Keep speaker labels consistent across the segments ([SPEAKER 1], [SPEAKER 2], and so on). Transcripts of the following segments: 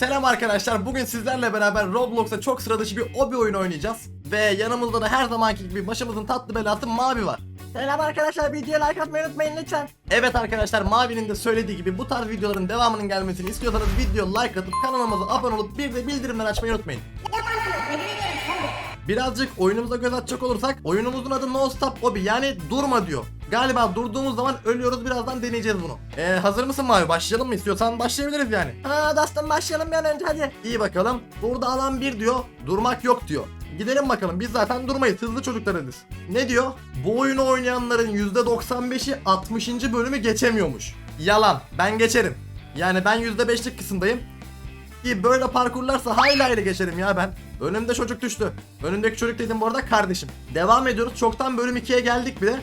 [SPEAKER 1] Selam arkadaşlar. Bugün sizlerle beraber Roblox'ta çok sıra dışı bir obi oyunu oynayacağız. Ve yanımızda da her zamanki gibi başımızın tatlı belası Mavi var.
[SPEAKER 2] Selam arkadaşlar videoya like atmayı unutmayın lütfen.
[SPEAKER 1] Evet arkadaşlar Mavi'nin de söylediği gibi bu tarz videoların devamının gelmesini istiyorsanız video like atıp kanalımıza abone olup bir de bildirimleri açmayı unutmayın. Birazcık oyunumuza göz atacak olursak oyunumuzun adı No Stop Obi yani durma diyor. Galiba durduğumuz zaman ölüyoruz birazdan deneyeceğiz bunu. Ee, hazır mısın Mavi başlayalım mı istiyorsan başlayabiliriz yani.
[SPEAKER 2] Ha dostum başlayalım bir an önce hadi.
[SPEAKER 1] İyi bakalım. Burada alan 1 diyor. Durmak yok diyor. Gidelim bakalım. Biz zaten durmayız. Hızlı çocuklarız. Ne diyor? Bu oyunu oynayanların %95'i 60. bölümü geçemiyormuş. Yalan. Ben geçerim. Yani ben %5'lik kısımdayım. Ki böyle parkurlarsa hayli hayli geçerim ya ben. Önümde çocuk düştü. Önümdeki çocuk dedim bu arada kardeşim. Devam ediyoruz. Çoktan bölüm 2'ye geldik bile.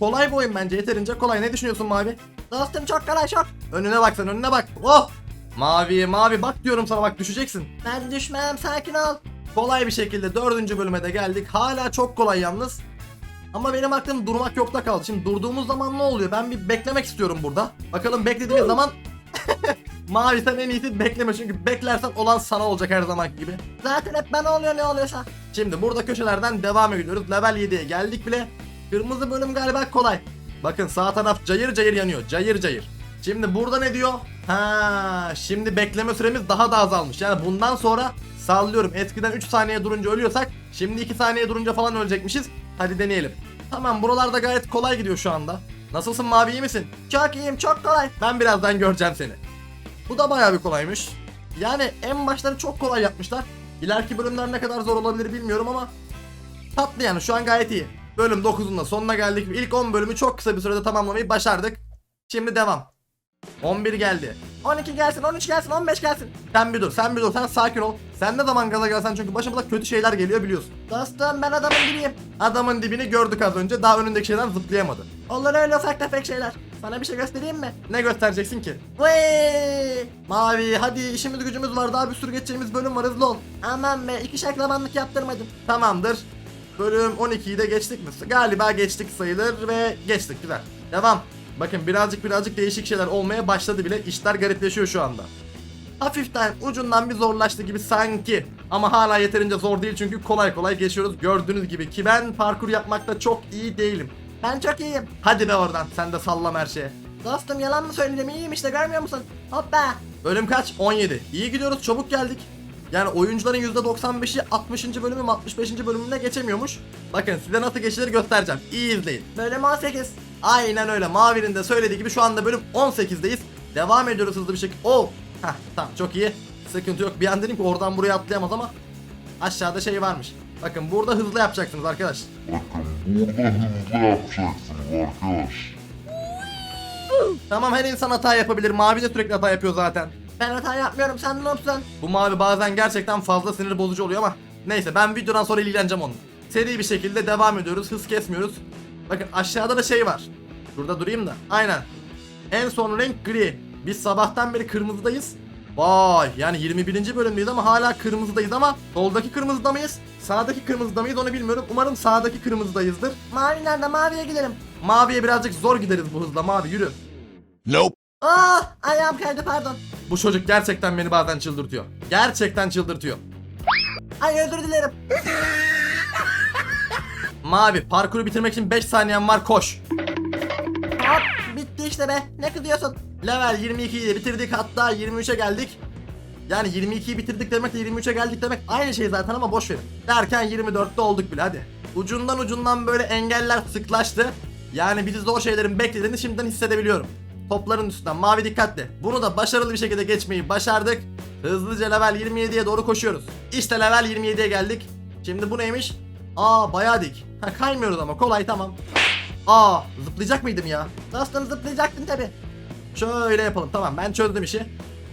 [SPEAKER 1] Kolay bir oyun bence. Yeterince kolay. Ne düşünüyorsun Mavi?
[SPEAKER 2] Dostum çok kolay çok.
[SPEAKER 1] Önüne bak sen önüne bak. Oh! Mavi mavi bak diyorum sana bak düşeceksin.
[SPEAKER 2] Ben düşmem sakin ol.
[SPEAKER 1] Kolay bir şekilde dördüncü bölüme de geldik. Hala çok kolay yalnız. Ama benim aklım durmak yokta kaldı. Şimdi durduğumuz zaman ne oluyor? Ben bir beklemek istiyorum burada. Bakalım beklediğimiz zaman... Mavi sen en iyisi bekleme çünkü beklersen olan sana olacak her zaman gibi.
[SPEAKER 2] Zaten hep bana oluyor ne oluyorsa.
[SPEAKER 1] Şimdi burada köşelerden devam ediyoruz. Level 7'ye geldik bile. Kırmızı bölüm galiba kolay. Bakın sağ taraf cayır cayır yanıyor. Cayır cayır. Şimdi burada ne diyor? Ha, şimdi bekleme süremiz daha da azalmış. Yani bundan sonra sallıyorum. Eskiden 3 saniye durunca ölüyorsak şimdi 2 saniye durunca falan ölecekmişiz. Hadi deneyelim. Tamam buralarda gayet kolay gidiyor şu anda. Nasılsın Mavi iyi misin?
[SPEAKER 2] Çok iyiyim çok kolay.
[SPEAKER 1] Ben birazdan göreceğim seni. Bu da bayağı bir kolaymış. Yani en başları çok kolay yapmışlar. İleriki bölümler ne kadar zor olabilir bilmiyorum ama tatlı yani şu an gayet iyi. Bölüm 9'un da sonuna geldik. İlk 10 bölümü çok kısa bir sürede tamamlamayı başardık. Şimdi devam. 11 geldi.
[SPEAKER 2] 12 gelsin 13 gelsin 15 gelsin.
[SPEAKER 1] Sen bir dur, sen bir dur, sen sakin ol. Sen ne zaman gaza gelsen çünkü başımıza kötü şeyler geliyor biliyorsun.
[SPEAKER 2] Dostum ben adamın gibiyim.
[SPEAKER 1] Adamın dibini gördük az önce, daha önündeki şeyden zıplayamadı.
[SPEAKER 2] Olur öyle ufak tefek şeyler. Sana bir şey göstereyim mi?
[SPEAKER 1] Ne göstereceksin ki?
[SPEAKER 2] Vıy!
[SPEAKER 1] Mavi, hadi işimiz gücümüz var, daha bir sürü geçeceğimiz bölüm var, hızlı ol.
[SPEAKER 2] Aman be iki şaklabanlık yaptırmadım.
[SPEAKER 1] Tamamdır. Bölüm 12'yi de geçtik mi? Galiba geçtik sayılır ve geçtik güzel. Devam. Bakın birazcık birazcık değişik şeyler olmaya başladı bile. İşler garipleşiyor şu anda. Hafiften ucundan bir zorlaştı gibi sanki. Ama hala yeterince zor değil çünkü kolay kolay geçiyoruz gördüğünüz gibi. Ki ben parkur yapmakta çok iyi değilim.
[SPEAKER 2] Ben çok iyiyim.
[SPEAKER 1] Hadi be oradan sen de sallam her şeye.
[SPEAKER 2] Dostum yalan mı söyledim iyiyim işte görmüyor musun? Hoppa.
[SPEAKER 1] Bölüm kaç? 17. İyi gidiyoruz çabuk geldik. Yani oyuncuların %95'i 60. bölümü mü 65. bölümüne geçemiyormuş. Bakın size nasıl geçilir göstereceğim. İyi izleyin.
[SPEAKER 2] Bölüm 18.
[SPEAKER 1] Aynen öyle. Mavi'nin de söylediği gibi şu anda bölüm 18'deyiz. Devam ediyoruz hızlı bir şekilde. Oh! Heh tamam çok iyi. Sıkıntı yok. Bir an dedim ki oradan buraya atlayamaz ama aşağıda şey varmış. Bakın burada hızlı yapacaksınız arkadaş.
[SPEAKER 3] Burada hızlı yapacaksınız arkadaş.
[SPEAKER 1] Tamam her insan hata yapabilir. Mavi de sürekli hata yapıyor zaten.
[SPEAKER 2] Ben hata yapmıyorum sen noobsun.
[SPEAKER 1] Bu mavi bazen gerçekten fazla sinir bozucu oluyor ama neyse ben videodan sonra ilgileneceğim onunla. Seri bir şekilde devam ediyoruz. Hız kesmiyoruz. Bakın aşağıda da şey var. Burada durayım da. Aynen. En son renk gri. Biz sabahtan beri kırmızıdayız. Vay yani 21. bölümdeyiz ama hala kırmızıdayız ama soldaki kırmızıda mıyız? Sağdaki kırmızıda mıyız onu bilmiyorum. Umarım sağdaki kırmızıdayızdır.
[SPEAKER 2] Mavi nerede maviye gidelim.
[SPEAKER 1] Maviye birazcık zor gideriz bu hızla mavi yürü.
[SPEAKER 3] Nope.
[SPEAKER 2] Oh ayağım kaydı pardon.
[SPEAKER 1] Bu çocuk gerçekten beni bazen çıldırtıyor. Gerçekten çıldırtıyor.
[SPEAKER 2] Ay özür dilerim.
[SPEAKER 1] Mavi parkuru bitirmek için 5 saniyen var koş.
[SPEAKER 2] Hop bitti işte be. Ne kızıyorsun?
[SPEAKER 1] Level 22'yi de bitirdik hatta 23'e geldik. Yani 22'yi bitirdik demekle 23'e geldik demek aynı şey zaten ama boş verin. Derken 24'te olduk bile hadi. Ucundan ucundan böyle engeller sıklaştı. Yani bizi zor şeylerin beklediğini şimdiden hissedebiliyorum. Topların üstünden mavi dikkatli. Bunu da başarılı bir şekilde geçmeyi başardık. Hızlıca level 27'ye doğru koşuyoruz. İşte level 27'ye geldik. Şimdi bu neymiş? Aa bayağı dik. Ha kaymıyoruz ama kolay tamam. Aa zıplayacak mıydım ya?
[SPEAKER 2] Dostum zıplayacaktın tabi.
[SPEAKER 1] Şöyle yapalım. Tamam ben çözdüm işi.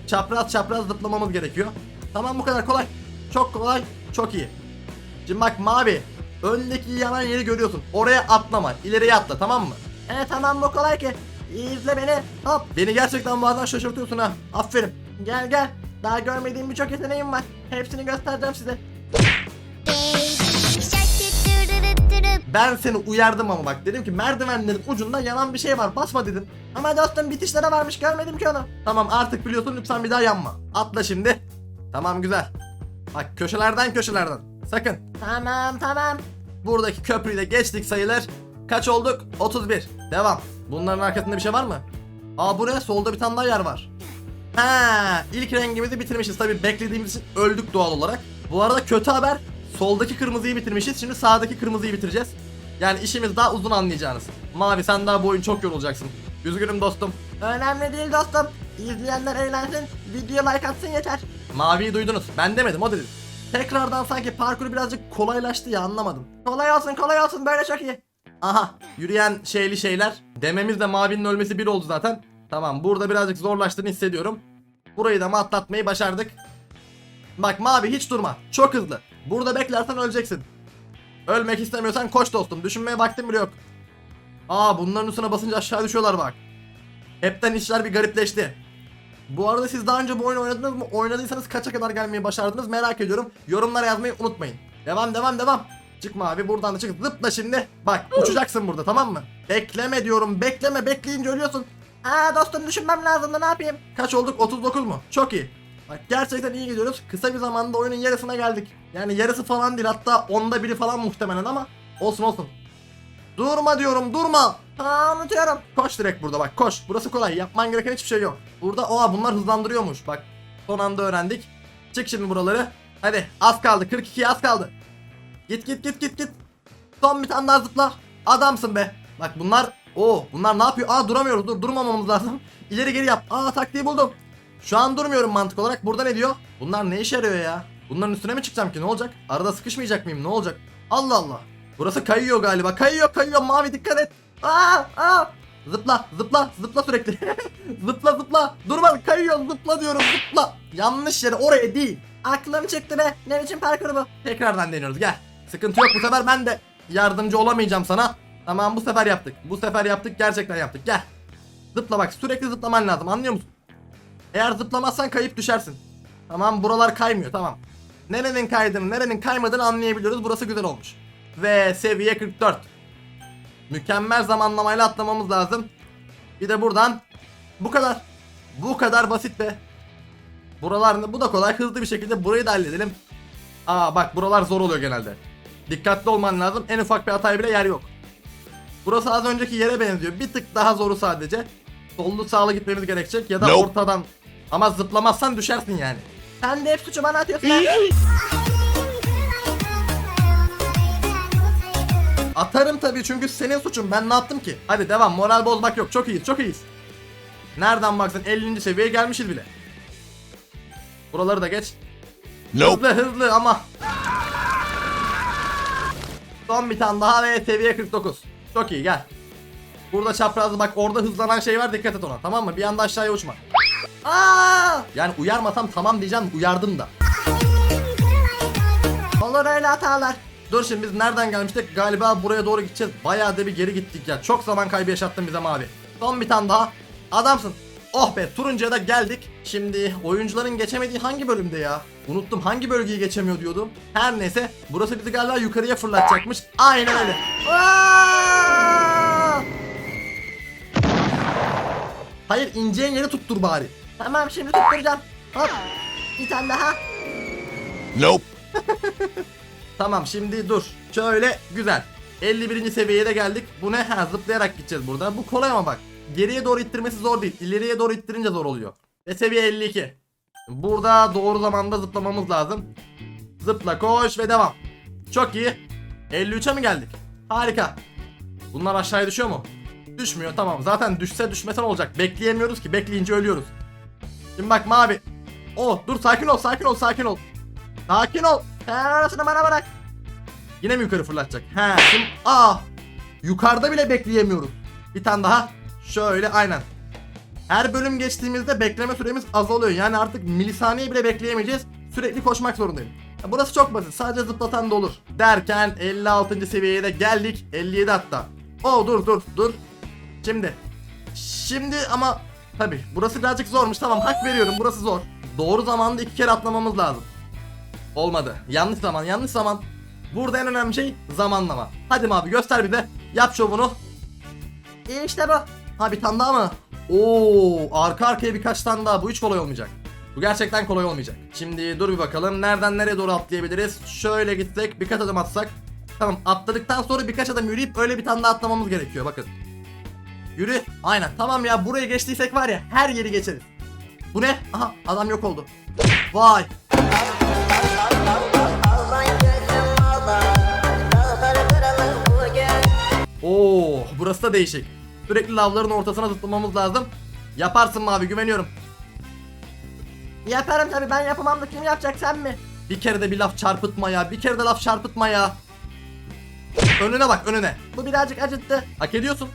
[SPEAKER 1] Çapraz çapraz zıplamamız gerekiyor. Tamam bu kadar kolay. Çok kolay. Çok iyi. Şimdi bak mavi. Öndeki yanan yeri görüyorsun. Oraya atlama. İleriye atla tamam mı?
[SPEAKER 2] Evet tamam bu kolay ki. İzle beni. Hop
[SPEAKER 1] Beni gerçekten bazen şaşırtıyorsun ha. Aferin.
[SPEAKER 2] gel gel. Daha görmediğim birçok yeteneğim var. Hepsini göstereceğim size.
[SPEAKER 1] Ben seni uyardım ama bak dedim ki merdivenlerin ucunda yanan bir şey var basma dedim.
[SPEAKER 2] Ama dostum bitişlere varmış görmedim ki onu.
[SPEAKER 1] Tamam artık biliyorsun lütfen bir daha yanma. Atla şimdi. Tamam güzel. Bak köşelerden köşelerden. Sakın.
[SPEAKER 2] Tamam tamam.
[SPEAKER 1] Buradaki köprüyü de geçtik sayılır. Kaç olduk? 31. Devam. Bunların arkasında bir şey var mı? Aa bu ne? Solda bir tane daha yer var. Ha, ilk rengimizi bitirmişiz. Tabii beklediğimiz için öldük doğal olarak. Bu arada kötü haber. Soldaki kırmızıyı bitirmişiz. Şimdi sağdaki kırmızıyı bitireceğiz. Yani işimiz daha uzun anlayacağınız. Mavi sen daha bu oyun çok yorulacaksın. Üzgünüm dostum.
[SPEAKER 2] Önemli değil dostum. İzleyenler eğlensin. Video like atsın yeter.
[SPEAKER 1] Maviyi duydunuz. Ben demedim o dedi. Tekrardan sanki parkur birazcık kolaylaştı ya anlamadım.
[SPEAKER 2] Kolay olsun kolay olsun böyle çok iyi.
[SPEAKER 1] Aha yürüyen şeyli şeyler. Dememizle mavinin ölmesi bir oldu zaten. Tamam burada birazcık zorlaştığını hissediyorum. Burayı da mı atlatmayı başardık. Bak mavi hiç durma. Çok hızlı. Burada beklersen öleceksin. Ölmek istemiyorsan koş dostum. Düşünmeye vaktim bile yok. Aa bunların üstüne basınca aşağı düşüyorlar bak. Hepten işler bir garipleşti. Bu arada siz daha önce bu oyunu oynadınız mı? Oynadıysanız kaça kadar gelmeyi başardınız merak ediyorum. Yorumlara yazmayı unutmayın. Devam devam devam. Çıkma abi buradan da çık. Zıpla şimdi. Bak uçacaksın burada tamam mı? Bekleme diyorum. Bekleme. Bekleyince ölüyorsun.
[SPEAKER 2] Aa dostum düşünmem lazımdı ne yapayım?
[SPEAKER 1] Kaç olduk? 39 mu? Çok iyi. Bak gerçekten iyi gidiyoruz. Kısa bir zamanda oyunun yarısına geldik. Yani yarısı falan değil hatta onda biri falan muhtemelen ama olsun olsun. Durma diyorum durma.
[SPEAKER 2] Aa unutuyorum.
[SPEAKER 1] Koş direkt burada bak koş. Burası kolay. Yapman gereken hiçbir şey yok. Burada oha bunlar hızlandırıyormuş. Bak son anda öğrendik. Çık şimdi buraları. Hadi az kaldı. 42 az kaldı. Git git git git git. Son bir tane daha zıpla. Adamsın be. Bak bunlar o bunlar ne yapıyor? Aa duramıyoruz. Dur durmamamız lazım. İleri geri yap. Aa taktiği buldum. Şu an durmuyorum mantık olarak. Burada ne diyor? Bunlar ne işe yarıyor ya? Bunların üstüne mi çıkacağım ki? Ne olacak? Arada sıkışmayacak mıyım? Ne olacak? Allah Allah. Burası kayıyor galiba. Kayıyor kayıyor. Mavi dikkat et.
[SPEAKER 2] Aa aa.
[SPEAKER 1] Zıpla zıpla zıpla sürekli. zıpla zıpla. Durma kayıyor zıpla diyorum zıpla. Yanlış yere oraya değil.
[SPEAKER 2] Aklım çıktı be. Ne biçim parkuru bu?
[SPEAKER 1] Tekrardan deniyoruz gel. Sıkıntı yok bu sefer ben de yardımcı olamayacağım sana. Tamam bu sefer yaptık. Bu sefer yaptık gerçekten yaptık gel. Zıpla bak sürekli zıplaman lazım anlıyor musun? Eğer zıplamazsan kayıp düşersin. Tamam buralar kaymıyor tamam. Nerenin kaydığını nerenin kaymadığını anlayabiliyoruz burası güzel olmuş. Ve seviye 44. Mükemmel zamanlamayla atlamamız lazım. Bir de buradan bu kadar. Bu kadar basit be. Buralar bu da kolay hızlı bir şekilde burayı da halledelim. Aa bak buralar zor oluyor genelde. Dikkatli olman lazım. En ufak bir hataya bile yer yok. Burası az önceki yere benziyor. Bir tık daha zoru sadece. Sollu sağlı gitmemiz gerekecek ya da
[SPEAKER 3] Nope.
[SPEAKER 1] ortadan. Ama zıplamazsan düşersin yani.
[SPEAKER 2] Sen de hep suçu bana atıyorsun ha.
[SPEAKER 1] Atarım tabii çünkü senin suçun. Ben ne yaptım ki? Hadi devam. Moral bozmak yok. Çok iyiyiz. Çok iyiyiz. Nereden baksan 50. seviyeye gelmişiz bile. Buraları da geç. Hızlı hızlı ama. Son bir tane daha ve seviye 49. Çok iyi gel. Burada çaprazlı bak orada hızlanan şey var dikkat et ona tamam mı? Bir anda aşağıya uçma.
[SPEAKER 2] Aa.
[SPEAKER 1] Yani uyarmasam tamam diyeceğim uyardım da.
[SPEAKER 2] Olur öyle hatalar.
[SPEAKER 1] Dur şimdi biz nereden gelmiştik? Galiba buraya doğru gideceğiz. Bayağı da bir geri gittik ya. Çok zaman kaybı yaşattın bize mavi. Son bir tane daha. Adamsın. Oh be turuncuya da geldik. Şimdi oyuncuların geçemediği hangi bölümde ya? Unuttum hangi bölgeyi geçemiyor diyordum. Her neyse burası bizi galiba yukarıya fırlatacakmış. Aynen öyle.
[SPEAKER 2] Aa.
[SPEAKER 1] Hayır ineceğin yeri tuttur bari.
[SPEAKER 2] Tamam şimdi tutturacağım. Hop. Bir tane daha.
[SPEAKER 3] Nope.
[SPEAKER 1] Tamam şimdi dur. Şöyle güzel. 51. seviyeye de geldik. Bu ne? Ha zıplayarak gideceğiz burada. Bu kolay ama bak. Geriye doğru ittirmesi zor değil. İleriye doğru ittirince zor oluyor. Ve seviye 52. Burada doğru zamanda zıplamamız lazım. Zıpla koş ve devam. Çok iyi. 53'e mi geldik? Harika. Bunlar aşağıya düşüyor mu? Düşmüyor tamam. Zaten düşse düşmesen olacak. Bekleyemiyoruz ki. Bekleyince ölüyoruz. Şimdi bak mavi. Oh dur sakin ol sakin ol sakin ol. Sakin ol.
[SPEAKER 2] Sen orasını bana bırak.
[SPEAKER 1] Yine mi yukarı fırlatacak? He şimdi aa yukarıda bile bekleyemiyoruz. Bir tane daha. Şöyle aynen. Her bölüm geçtiğimizde bekleme süremiz azalıyor. Yani artık milisaniye bile bekleyemeyeceğiz. Sürekli koşmak zorundayım. Burası çok basit. Sadece zıplatan da olur. Derken 56. seviyeye de geldik. 57 hatta. Oo dur dur dur. Şimdi. Şimdi ama tabi burası birazcık zormuş. Tamam hak veriyorum. Burası zor. Doğru zamanda iki kere atlamamız lazım. Olmadı. Yanlış zaman, yanlış zaman. Burada en önemli şey zamanlama. Hadi Mavi göster bize. Yap şovunu.
[SPEAKER 2] İyi işte bu.
[SPEAKER 1] Ha bir tane daha mı? Oo, arka arkaya birkaç tane daha. Bu hiç kolay olmayacak. Bu gerçekten kolay olmayacak. Şimdi dur bir bakalım. Nereden nereye doğru atlayabiliriz? Şöyle gitsek, birkaç adım atsak. Tamam, atladıktan sonra birkaç adım yürüyüp öyle bir tane daha atlamamız gerekiyor. Bakın. Yürü. Aynen. Tamam ya, burayı geçtiysek var ya, her yeri geçeriz. Bu ne? Aha, adam yok oldu. Vay. Oo, burası da değişik. Sürekli lavların ortasına zıplamamız lazım. Yaparsın Mavi, güveniyorum.
[SPEAKER 2] Yaparım tabi ben yapamam da kim yapacak sen mi?
[SPEAKER 1] Bir kere de bir laf çarpıtma ya. Bir kere de laf çarpıtma ya. Önüne bak önüne.
[SPEAKER 2] Bu birazcık acıttı.
[SPEAKER 1] Hak ediyorsun.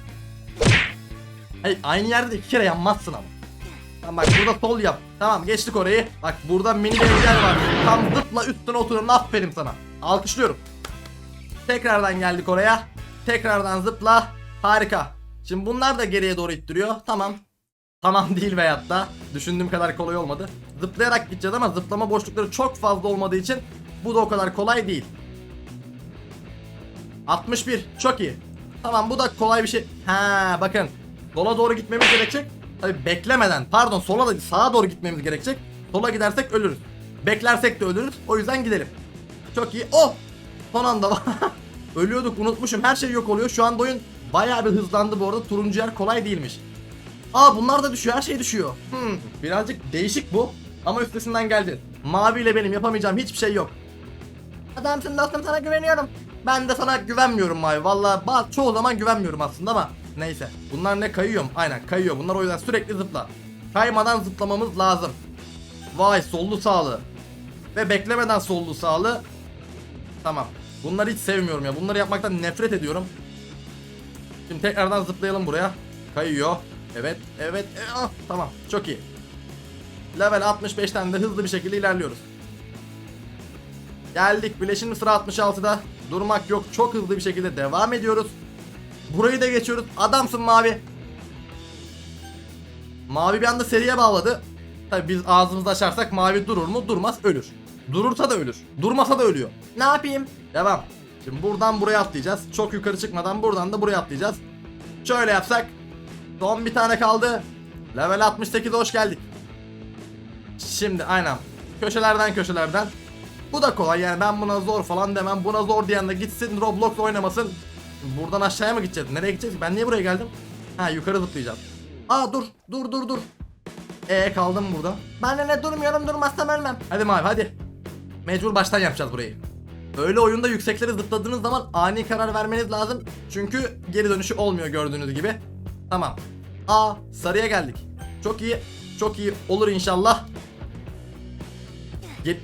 [SPEAKER 1] Hayır aynı yerde de iki kere yanmazsın ama. Tamam bak burada sol yap. Tamam geçtik orayı. Bak burada mini bir var. Tam zıpla üstüne oturun. Aferin sana. Alkışlıyorum. Tekrardan geldik oraya. Tekrardan zıpla. Harika. Şimdi bunlar da geriye doğru ittiriyor. Tamam. Tamam değil veyahut da düşündüğüm kadar kolay olmadı. Zıplayarak gideceğiz ama zıplama boşlukları çok fazla olmadığı için bu da o kadar kolay değil. 61 çok iyi. Tamam bu da kolay bir şey. Ha bakın. Sola doğru gitmemiz gerekecek. Tabi beklemeden pardon sola da sağa doğru gitmemiz gerekecek. Sola gidersek ölürüz. Beklersek de ölürüz. O yüzden gidelim. Çok iyi. Oh! Son anda Ölüyorduk unutmuşum. Her şey yok oluyor. Şu anda oyun bayağı bir hızlandı bu arada. Turuncu yer kolay değilmiş. Aa bunlar da düşüyor. Her şey düşüyor. Hmm, birazcık değişik bu. Ama üstesinden geldin. Mavi ile benim yapamayacağım hiçbir şey yok.
[SPEAKER 2] Adamsın dostum sana güveniyorum.
[SPEAKER 1] Ben de sana güvenmiyorum Mavi. Valla çoğu zaman güvenmiyorum aslında ama neyse. Bunlar ne kayıyor mu? Aynen kayıyor. Bunlar o yüzden sürekli zıpla. Kaymadan zıplamamız lazım. Vay sollu sağlı. Ve beklemeden sollu sağlı. Tamam. Bunları hiç sevmiyorum ya. Bunları yapmaktan nefret ediyorum. Şimdi tekrardan zıplayalım buraya. Kayıyor. Evet, evet. e, ah, tamam. Çok iyi. Level 65'ten de hızlı bir şekilde ilerliyoruz. Geldik bile şimdi sıra 66'da. Durmak yok. Çok hızlı bir şekilde devam ediyoruz. Burayı da geçiyoruz. Adamsın mavi. Mavi bir anda seriye bağladı. Tabi biz ağzımızı açarsak mavi durur mu? Durmaz ölür. Durursa da ölür. Durmasa da ölüyor.
[SPEAKER 2] Ne yapayım?
[SPEAKER 1] Devam. Şimdi buradan buraya atlayacağız. Çok yukarı çıkmadan buradan da buraya atlayacağız. Şöyle yapsak. Son bir tane kaldı. Level 68'e hoş geldik. Şimdi aynen. Köşelerden köşelerden. Bu da kolay yani ben buna zor falan demem. Buna zor diyen de gitsin Roblox oynamasın. Buradan aşağıya mı gideceğiz? Nereye gideceğiz? Ben niye buraya geldim? Ha yukarı zıplayacağım. Aa dur dur dur dur. Ee kaldım burada.
[SPEAKER 2] Ben de ne durmuyorum durmazsam ölmem.
[SPEAKER 1] Hadi mavi hadi. Mecbur baştan yapacağız burayı. Öyle oyunda yükseklere zıpladığınız zaman ani karar vermeniz lazım. Çünkü geri dönüşü olmuyor gördüğünüz gibi. Tamam. Aa sarıya geldik. Çok iyi. Çok iyi olur inşallah. Ge-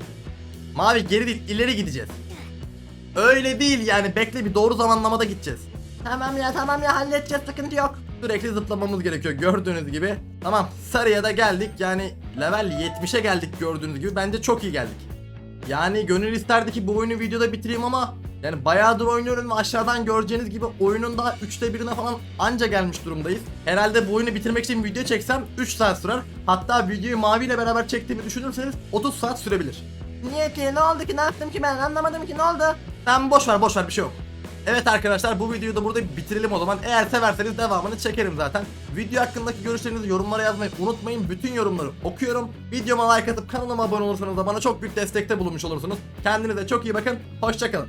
[SPEAKER 1] Mavi geri değil ileri gideceğiz. Öyle değil yani bekle bir doğru zamanlamada gideceğiz.
[SPEAKER 2] Tamam ya tamam ya halledeceğiz sıkıntı yok.
[SPEAKER 1] Sürekli zıplamamız gerekiyor gördüğünüz gibi. Tamam sarıya da geldik yani level 70'e geldik gördüğünüz gibi bence çok iyi geldik. Yani gönül isterdi ki bu oyunu videoda bitireyim ama yani bayağıdır oynuyorum ve aşağıdan göreceğiniz gibi oyunun daha 3'te 1'ine falan anca gelmiş durumdayız. Herhalde bu oyunu bitirmek için video çeksem 3 saat sürer. Hatta videoyu Mavi ile beraber çektiğimi düşünürseniz 30 saat sürebilir.
[SPEAKER 2] Niye ki ne oldu ki ne yaptım ki ben anlamadım ki ne oldu?
[SPEAKER 1] Sen boş ver boş ver bir şey yok. Evet arkadaşlar bu videoyu da burada bitirelim o zaman. Eğer severseniz devamını çekerim zaten. Video hakkındaki görüşlerinizi yorumlara yazmayı unutmayın. Bütün yorumları okuyorum. Videoma like atıp kanalıma abone olursanız da bana çok büyük destekte bulunmuş olursunuz. Kendinize çok iyi bakın. Hoşçakalın.